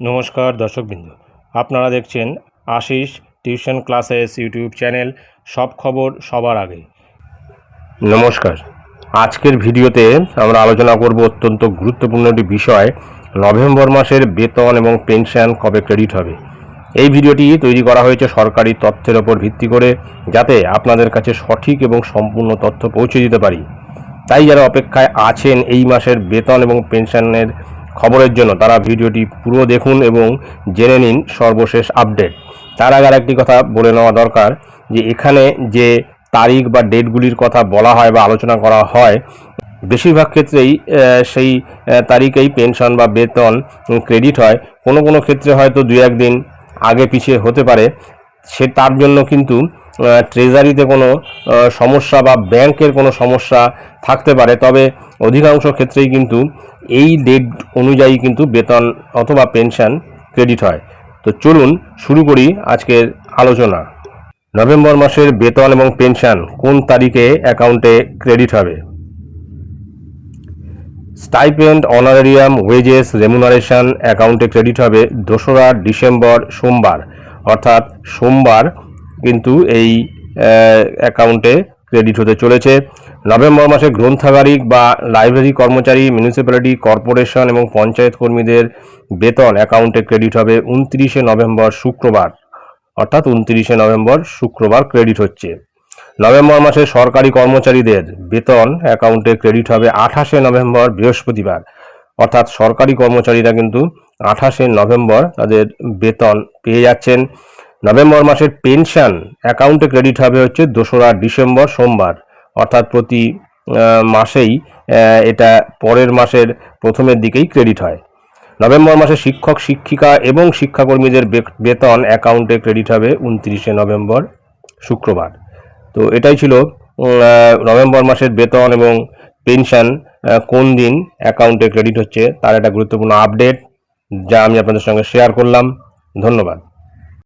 নমস্কার দর্শকবৃন্দ। আপনারা দেখছেন Ashis tuition classes YouTube channel, সব খবর সবার আগে। নমস্কার। আজকের ভিডিওতে আমরা আলোচনা করব অত্যন্ত গুরুত্বপূর্ণ একটি বিষয়, নভেম্বর মাসের বেতন এবং পেনশন কবে ক্রেডিট হবে। এই ভিডিওটি তৈরি করা হয়েছে সরকারি তথ্যের ওপর ভিত্তি করে, যাতে আপনাদের কাছে সঠিক এবং সম্পূর্ণ তথ্য পৌঁছে দিতে পারি। তাই যারা অপেক্ষায় আছেন এই মাসের বেতন এবং পেনশনের খবরের জন্য। তারা ভিডিওটি পুরো দেখুন এবং জেনে নিন সর্বশেষ আপডেট। তার আগে একটি কথা বলে নেওয়া দরকার যে, এখানে যে তারিখ বা ডেটগুলির কথা বলা হয় বা আলোচনা করা হয়, বেশিরভাগ ক্ষেত্রেই সেই তারিখেই পেনশন বা বেতন ক্রেডিট হয়। কোনো কোনো ক্ষেত্রে হয়তো দু একদিন আগে পিছিয়ে হতে পারে। সে, তার জন্য কিন্তু ট্রেজারিতে কোনো সমস্যা বা ব্যাংকের কোনো সমস্যা থাকতে পারে। তবে অধিকাংশ ক্ষেত্রেই কিন্তু এই ডেট অনুযায়ী কিন্তু বেতন অথবা পেনশন ক্রেডিট হয়। তো চলুন শুরু করি আজকের আলোচনা। নভেম্বর মাসের বেতন এবং পেনশন কোন তারিখে অ্যাকাউন্টে ক্রেডিট হবে? স্টাইপেন্ড অনারেরিয়াম ওয়েজেস রেমুনারেশন অ্যাকাউন্টে ক্রেডিট হবে দোসরা ডিসেম্বর সোমবার। অর্থাৎ সোমবার কিন্তু এই অ্যাকাউন্টে ক্রেডিট হতে চলেছে। নভেম্বর মাসে গ্রন্থাগারিক বা লাইব্রেরি কর্মচারী মিউনিসিপ্যালিটি কর্পোরেশন এবং পঞ্চায়েত কর্মীদের বেতন অ্যাকাউন্টে ক্রেডিট হবে উনত্রিশে নভেম্বর শুক্রবার। অর্থাৎ উনত্রিশে নভেম্বর শুক্রবার ক্রেডিট হচ্ছে। নভেম্বর মাসে সরকারি কর্মচারীদের বেতন অ্যাকাউন্টে ক্রেডিট হবে আঠাশে নভেম্বর বৃহস্পতিবার। অর্থাৎ সরকারি কর্মচারীরা কিন্তু আঠাশে নভেম্বর তাদের বেতন পেয়ে যাচ্ছেন। নভেম্বর মাসের পেনশন অ্যাকাউন্টে ক্রেডিট হবে হচ্ছে দোসরা ডিসেম্বর সোমবার। অর্থাৎ প্রতি মাসেই এটা পরের মাসের প্রথমের দিকেই ক্রেডিট হয়। নভেম্বর মাসে শিক্ষক, শিক্ষিকা এবং শিক্ষাকর্মীদের বেতন অ্যাকাউন্টে ক্রেডিট হবে উনত্রিশে নভেম্বর শুক্রবার। তো এটাই ছিল নভেম্বর মাসের বেতন এবং পেনশন কোন দিন অ্যাকাউন্টে ক্রেডিট হচ্ছে তার একটা গুরুত্বপূর্ণ আপডেট যা আমি আপনাদের সঙ্গে শেয়ার করলাম। ধন্যবাদ।